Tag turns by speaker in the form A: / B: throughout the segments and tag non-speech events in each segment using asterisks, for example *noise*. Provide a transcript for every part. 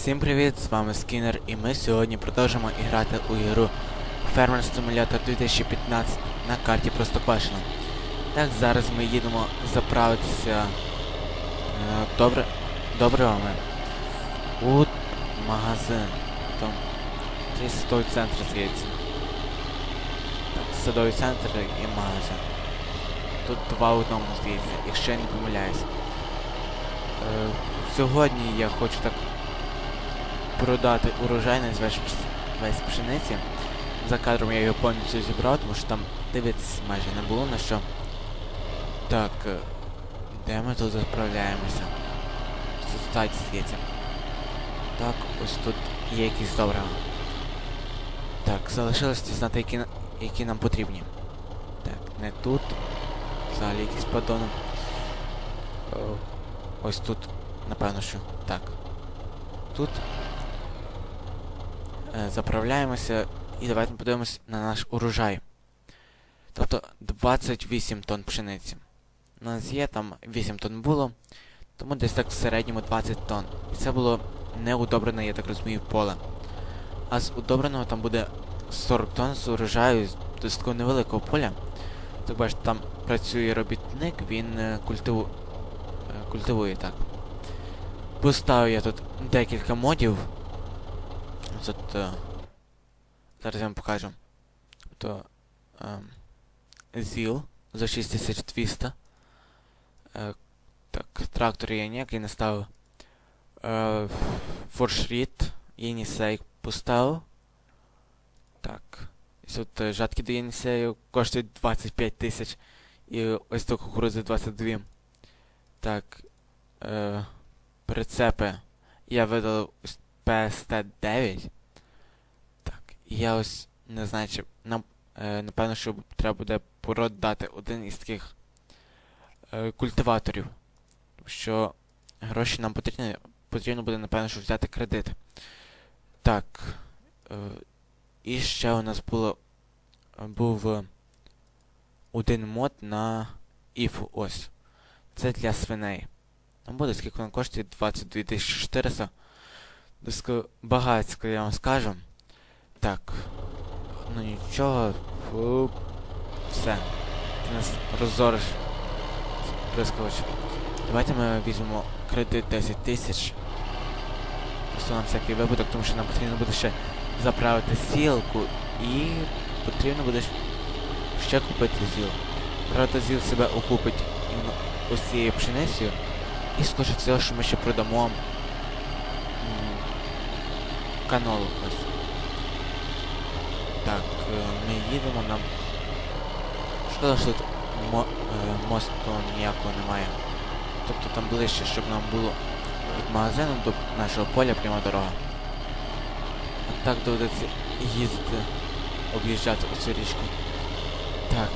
A: Всім привіт, з вами Скінер, і ми сьогодні продовжимо грати у ігру Farmer Simulator 2015 на карті Простоквашино. Так, зараз ми їдемо заправитися е, добре, добривами у магазин. Там це садовий центр, здається. Так, садовий центр і магазин. Тут два в одному, здається, якщо я не помиляюсь. Е, сьогодні я хочу так продати урожайність весь, пш- весь пшениці. За кадром я його повністю зібрав, тому що там дивитися майже не було на що. Так, е, де ми тут заправляємося? Тут здається. Так, ось тут є якісь добрива. Так, залишилось дізнати, які, які нам потрібні. Так, не тут. Взагалі якісь подони. Ось тут, напевно, що. Так. Тут е, заправляємося і давайте подивимось на наш урожай. Тобто 28 тонн пшениці. У нас є там 8 тонн було, тому десь так в середньому 20 тонн. І це було не удобрене, я так розумію, поле. А з удобреного там буде 40 тонн з урожаю з такого невеликого поля. Так бачите, там працює робітник, він е, культиву... е, культивує так. Поставив я тут декілька модів. Тут, е, зараз я вам покажу. То ем, ЗІЛ за 6200. Е, так, трактор я ніякий не ставив. Е, Форшріт, Єнісей поставив. Так. І тут е, жатки до Єнісею коштують 25 тисяч. І ось до кукурузи 22. Так. Е, прицепи я видалив ось PST9. Так, і я ось не знаю, чи нам е, напевно, що треба буде продати один із таких е, культиваторів. Що гроші нам потрібні, потрібно буде, напевно, що взяти кредит. Так. Е, і ще у нас було був один мод на іфу ось. Це для свиней. Там буде скільки воно коштує 22 400. Багатсько, я вам скажу. Так. Ну нічого. Фу. Все. Ти нас розориш. Прискоч. Давайте ми візьмемо кредит 10 тисяч. Просто на всякий випадок, тому що нам потрібно буде ще заправити сілку і потрібно буде ще купити зіл. Правда, зіл себе окупить цією пшеницею. І скоріше всього, що ми ще продамо м, канолу ось. Так, е, ми їдемо нам. Шкода, що тут мо, е, мосту ніякого немає. Тобто там ближче, щоб нам було від магазину до нашого поля пряма дорога. А так доведеться їздити, об'їжджати оцю річку. Так.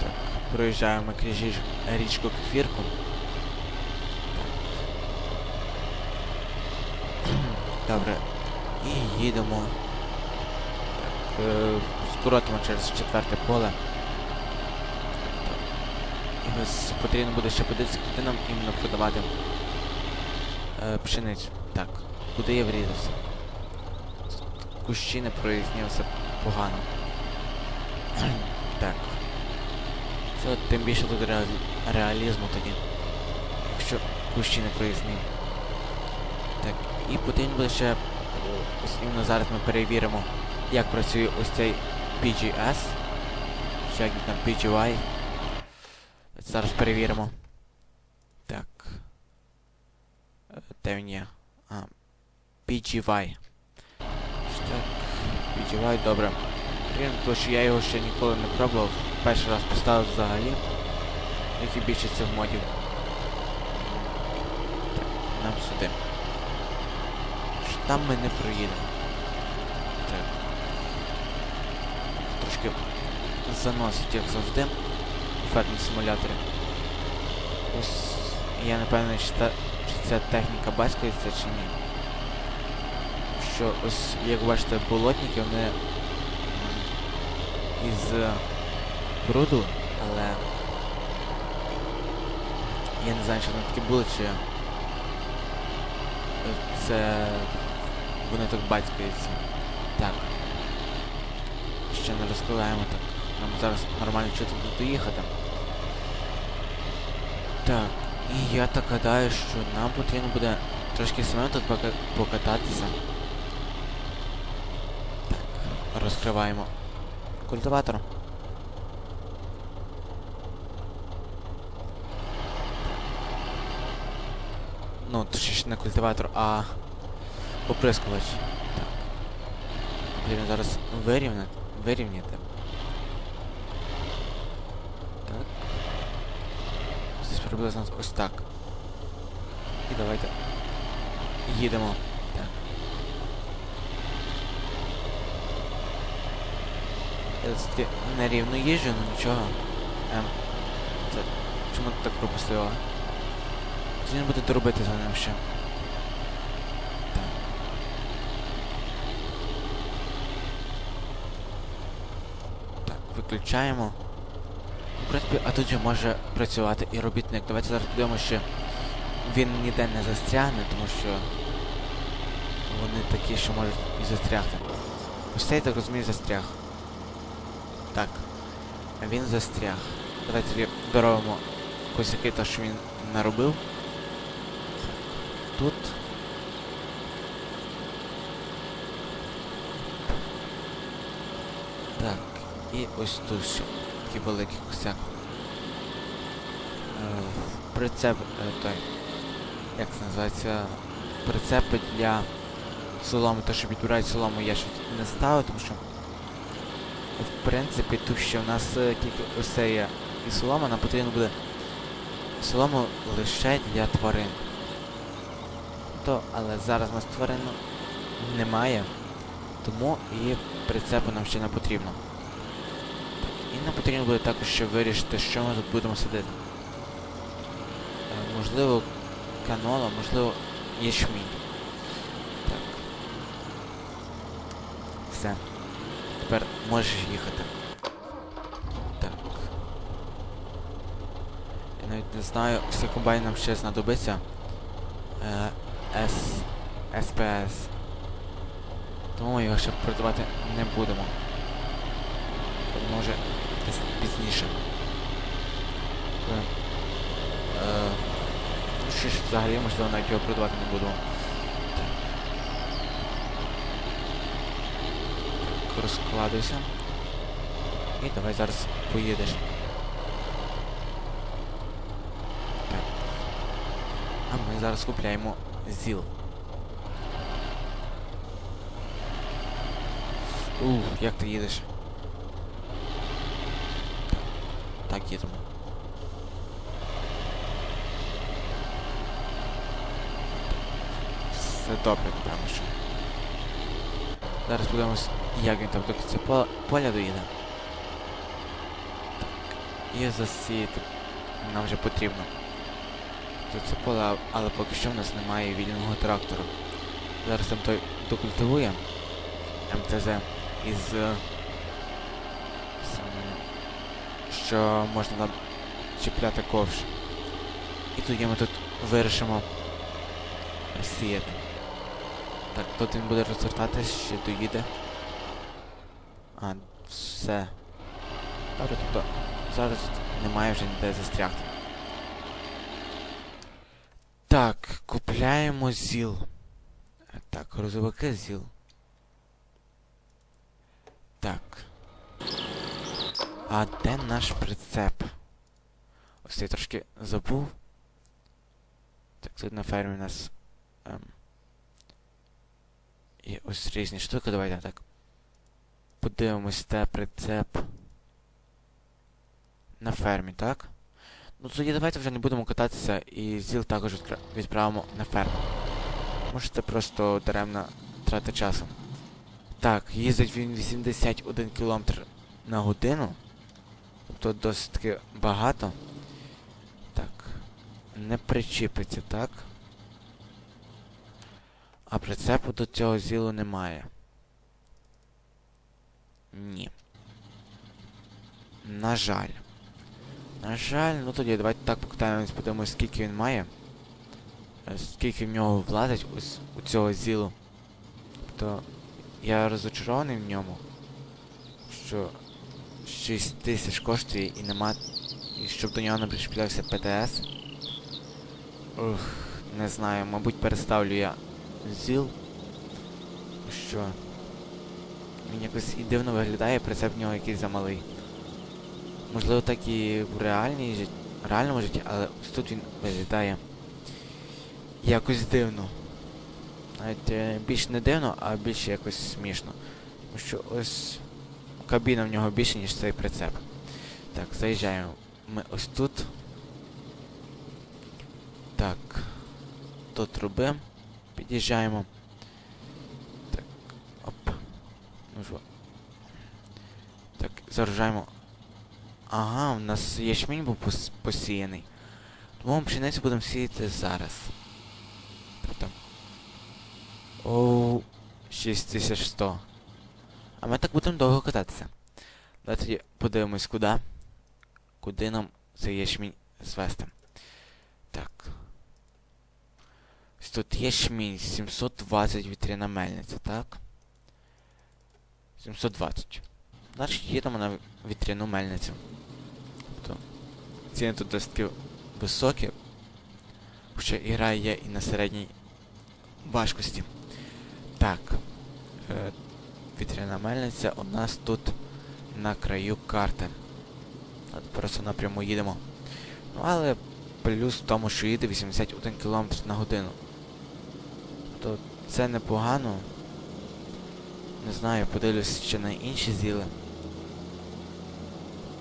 A: Так, проїжджаємо крізь річку Кефірку. Так. Добре. І їдемо. Так, е, скоротимо через четверте поле. І ось потрібно буде ще подивитися, куди нам іменно продавати е, пшеницю. Так, куди я врізався? Кущі не прояснився погано. так. Це тим більше тут реалі- реалізму тоді. Якщо кущі не проясні. Так, і потрібно буде ще. е, Ось іменно зараз ми перевіримо, як працює ось цей PGS. Чи як там PGY. Зараз перевіримо. Так. Де він є? А. PGY. Так. PGY, добре. Приємно, тому що я його ще ніколи не пробував. Перший раз поставив взагалі. Як і більшість цих модів. Так, нам сюди. Там ми не проїдемо. Так. Трошки заносить, як завжди. Фермі симуляторі. Ось я не певний, чи, та, чи ця техніка бачкається чи ні. Що ось, як бачите, болотники, вони із е, бруду, але Я не знаю, що там таке було, чи... е, Це... Вони так батькаються. Так. Ще не розкриваємо так. Нам зараз нормально чути буде доїхати. Так. І я так гадаю, що нам потрібно буде трошки самим тут пока- покататися. Так, розкриваємо культиватор. Ну, точніше не культиватор, а оприскувач. Так. Потрібно зараз вирівняти. Вирівняти. Так. Десь приблизно ось так. І давайте. Їдемо. Так. Я все-таки нерівно їжджу, ну нічого. Ем. Це. Чому ти так пропустила? Потрібно буде доробити за ним ще. Так. Так, виключаємо. В принципі, а тут же може працювати і робітник. Давайте зараз подивимося, що він ніде не застрягне, тому що вони такі, що можуть і застрягти. Ось цей, так розумію, застряг. Так. Він застряг. Давайте доробимо косяки, те, що він наробив. Тут. Так, і ось тут ще такий великий косяк. Е, прицеп е, той. Як це називається? Прицепи для соломи, те, що підбирають солому, я ще тут не ставив, тому що в принципі тут ще в нас е, тільки це є і солома, нам потрібно буде солому лише для тварин. То, але зараз у нас тварин немає, тому і прицепу нам ще не потрібно. І нам потрібно буде також ще вирішити, що ми тут будемо садити. Е, можливо, канола, можливо, ячмінь. Так. Все. Тепер можеш їхати. Так. Я навіть не знаю, комбайн нам ще знадобиться. Е, С. СПС. Тому ми його ще продавати не будемо. Може пізніше. Е, ну, що ж взагалі, можливо, навіть його продавати не. Так. Так, розкладуйся. І давай зараз поїдеш. Так. А ми зараз купляємо ЗІЛ. Ух, як ти їдеш? Так, їдемо. Все добре, напевно, що. Зараз подивимось, як він там до кінця поля, поля доїде. Так. І засіяти нам вже потрібно. Тут це поле, але поки що в нас немає вільного трактора. Зараз там той докультивує МТЗ із е, саме, що можна там чіпляти ковш. І тоді ми тут вирішимо сіяти. Так, тут він буде розвертатись, ще доїде. А, все. Добре, тобто зараз немає вже ніде застрягти. Так, купляємо ЗІЛ. Так, грузовики ЗІЛ. Так. А де наш прицеп? Ось я трошки забув. Так, тут на фермі у нас. Ем, є ось різні штуки, давайте так. Подивимось те прицеп. На фермі, так? Ну тоді давайте вже не будемо кататися і ЗІЛ також відправимо на ферму. Може це просто даремна трата часу. Так, їздить він 81 км на годину. Тобто досить таки багато. Так. Не причіпиться, так? А прицепу до цього зілу немає. Ні. На жаль. На жаль, ну тоді давайте так покатаємось, подивимось, скільки він має. Е, Скільки в нього влазить ось у цього зілу. Тобто я розочарований в ньому. Що 6 тисяч коштує і нема. І щоб до нього не пришплявся ПТС. Ух, не знаю, мабуть переставлю я зіл. Що? Він якось і дивно виглядає, прицеп в нього якийсь замалий. Можливо, так і в реальній жит... реальному житті, але ось тут він виглядає якось дивно. Навіть е, більш не дивно, а більше якось смішно. Тому що ось кабіна в нього більше, ніж цей прицеп. Так, заїжджаємо. Ми ось тут. Так. До труби. Під'їжджаємо. Так. Оп. Ну що. Так, заряджаємо. Ага, у нас ячмінь був пос- посіяний. Тому пшеницю будемо сіяти зараз. Тобто. Оу, 6100. А ми так будемо довго кататися. Давайте подивимось куди. Куди нам цей ячмінь звести. Так. Тут ячмінь 720 вітряна мельниця, так? 720. Значить їдемо на вітряну мельницю. Тобто ціни тут досить таки високі. Хоча ігра є і на середній важкості. Так. Вітряна мельниця у нас тут на краю карти. От просто напряму їдемо. Ну але плюс в тому, що їде 81 км на годину. То це непогано. Не знаю, подивлюсь ще на інші зіли.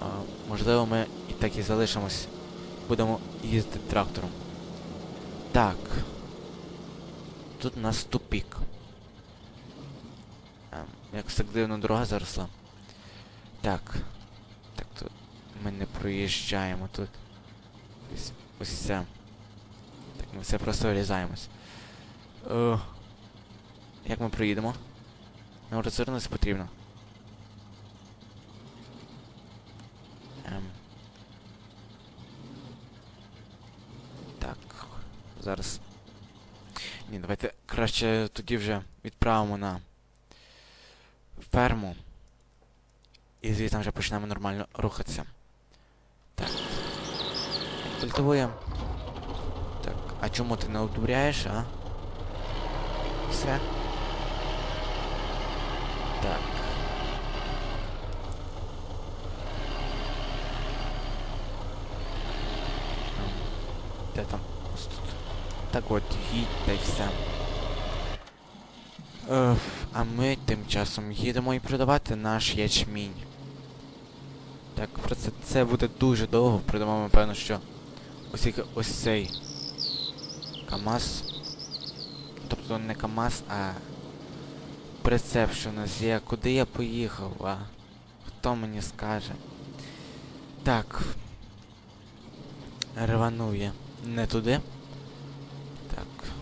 A: А, можливо, ми і так і залишимось. Будемо їздити трактором. Так. Тут у нас тупік. Ем, якось так дивно дорога заросла. Так. Так, тут ми не проїжджаємо тут. Ось, ось це. Так, ми все просто вирізаємось. О, як ми проїдемо? Нам розвернутися потрібно. Ем. Так. Зараз. Ні, давайте краще тоді вже відправимо на ферму. І звідти вже почнемо нормально рухатися. Так. Культивуємо. Так, а чому ти не одобряєш, а? Все. Так. Ем, Де там? Ось тут. Так от, їдь та й все. А ми тим часом їдемо і продавати наш ячмінь. Так, про це, це буде дуже довго, продамо, напевно, що ось, ось цей КАМАЗ. Тобто не КАМАЗ, а прицеп, що у нас є. Куди я поїхав, а? Хто мені скаже? Так. Рванув я. Не туди. Так.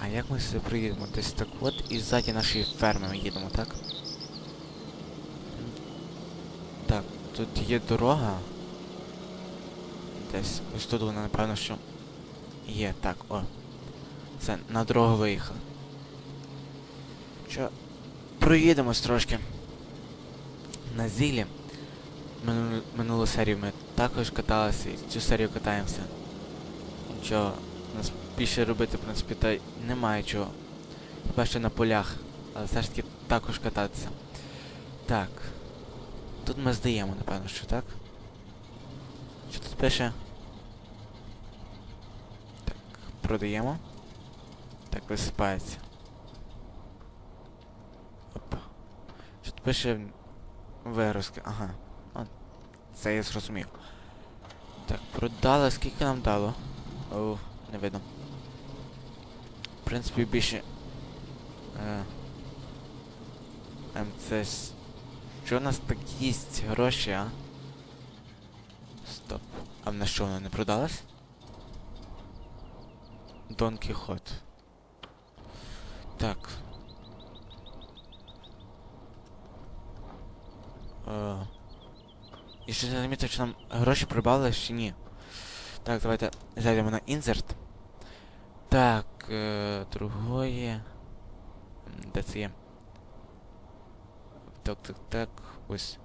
A: А як ми сюди приїдемо? Десь так от і ззаді нашої ферми ми їдемо, так? Так, тут є дорога. Десь ось тут вона, напевно, що є. Так, о. Це на дорогу виїхали. Що? Проїдемось трошки. На зілі. Минулу, серію ми також каталися і цю серію катаємося. Нічого, нас більше робити, в принципі, та немає чого. Хіба що на полях. Але все ж таки також кататися. Так. Тут ми здаємо, напевно, що так? Що тут пише? Так, продаємо. Так, висипається. Оп. Що тут пише вигрузки? Ага. О, це я зрозумів. Так, продали, скільки нам дало? О, не видно. В принципі, більше. Е, МЦ. Що у нас так їсть гроші, а? Стоп. А в нас що воно не продалось? Дон Кіхот. Так. Е, І ще не замітив, чи нам гроші прибавили чи ні. Так, давайте зайдемо на інсерт. Так, е, другое. Де це є? Так, так, так. Ось.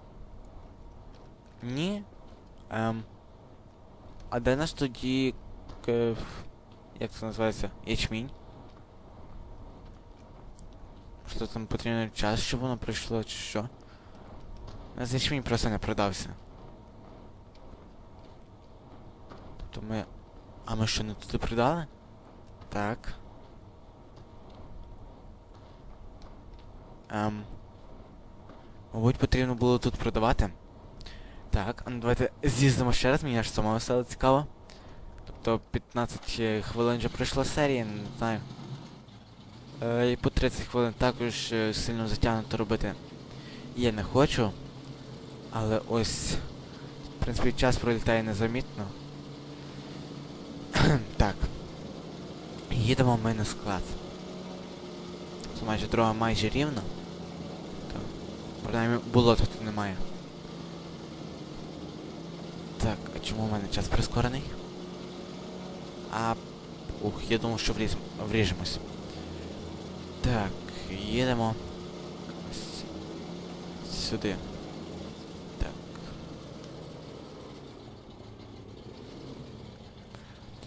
A: Ні. Ем. А де наш тоді. К... Як це називається? Ячмінь? Що там потрібен час, щоб воно прийшло, чи що? Нас ячмінь просто не продався. Тобто ми. А ми що не туди продали? Так. Ем. Мабуть, потрібно було тут продавати. Так, ну давайте з'їздимо ще раз, мені аж самого стало цікаво. Тобто 15 хвилин вже пройшло серії, не знаю. Е, і по 30 хвилин також е, сильно затягнуто робити я не хочу. Але ось, в принципі, час пролітає незамітно. так. Їдемо ми на склад. Це майже дорога майже рівна. То, принаймні, болота тут немає. Так, а чому в мене час прискорений? А. Ух, я думав, що вріз... вріжемось. Так, їдемо. Ось Сюди. Так.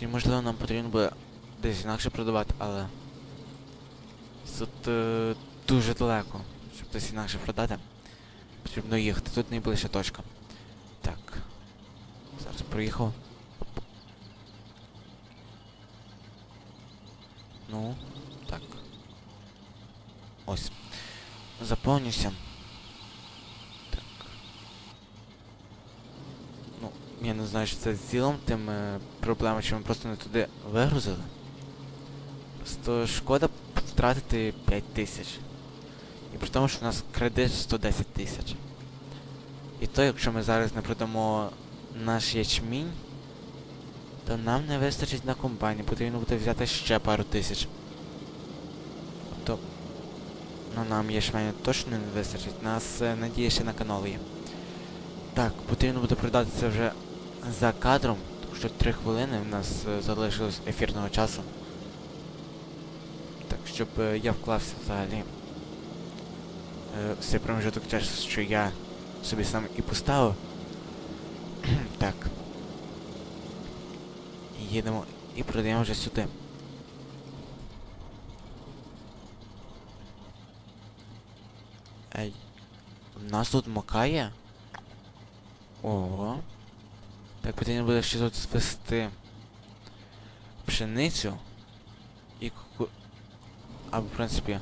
A: І можливо нам потрібно буде десь інакше продавати, але... Тут е, дуже далеко, щоб десь інакше продати. Потрібно їхати. Тут найближча точка. Так. Зараз проїхав. Ну, так. Ось. Заповнюся. Так. Ну, я не знаю, що це з ділом, тим е, проблема, що ми просто не туди вигрузили. Просто шкода втратити 5 тисяч. І при тому, що у нас кредит 110 тисяч. І то, якщо ми зараз не продамо наш ячмінь, то нам не вистачить на компанії, потрібно буде взяти ще пару тисяч. Тобто, ну нам ячменю точно не вистачить, нас е, надія ще на канал є. Так, потрібно буде продати це вже за кадром, тому що 3 хвилини в нас е, залишилось ефірного часу. Щоб е, я вклався взагалі е, в цей промежуток часу, що я собі сам і поставив. *clears throat* так. Їдемо і продаємо вже сюди. Ей. У нас тут макає? Ого. Так потрібно буде ще тут звести пшеницю і ку... А в принципі.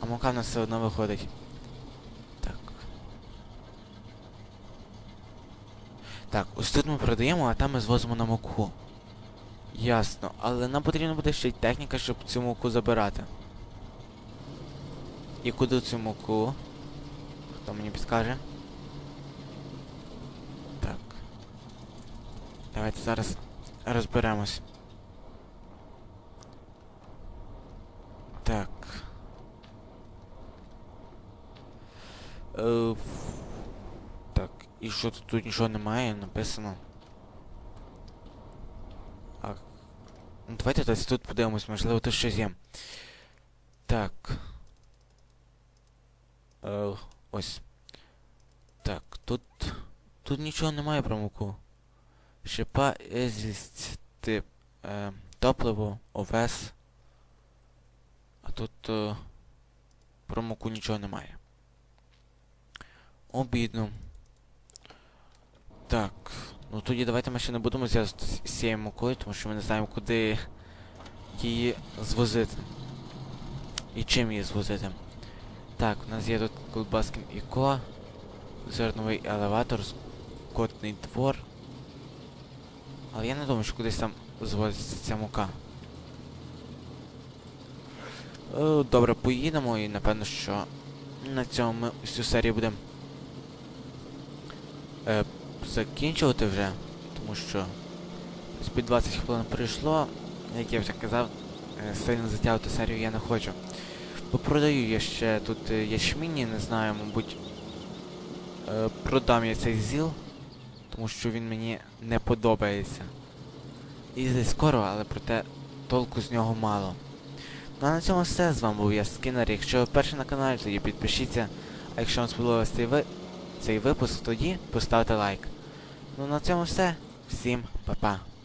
A: А мука в нас все одно виходить. Так. Так, ось тут ми продаємо, а там ми звозимо на муку. Ясно, але нам потрібно буде ще й техніка, щоб цю муку забирати. І куди цю муку? Хто мені підскаже? Так. Давайте зараз розберемось. Так. Е, так, і що тут, тут нічого немає, написано. А. Ну, давайте десь тут подивимось, можливо тут щось є. Так. Е, ось. Так, тут. Тут нічого немає про муку. Шипа, езість, тип, е, топливо, овес. А тут е, про муку нічого немає. Обідно. Так. Ну тоді давайте ми ще не будемо зв'язуватися з цією мукою, тому що ми не знаємо, куди її звозити. І чим її звозити. Так, у нас є тут Колбаскін і Ко, зерновий елеватор, котний двор. Але я не думаю, що кудись там звозиться ця мука. Е, Добре, поїдемо і напевно, що на цьому ми всю серію будемо е, закінчувати вже, тому що під 20 хвилин пройшло, як я вже казав, е, сильно затягувати серію я не хочу. Попродаю я ще тут е, ячміні, не знаю, мабуть, е, продам я цей зіл, тому що він мені не подобається. Їздить скоро, але проте толку з нього мало. Ну а на цьому все. З вами був я Скінер. Якщо ви перший на каналі, тоді підпишіться. А якщо вам сподобався цей, ви... цей випуск, тоді поставте лайк. Ну на цьому все. Всім па-па.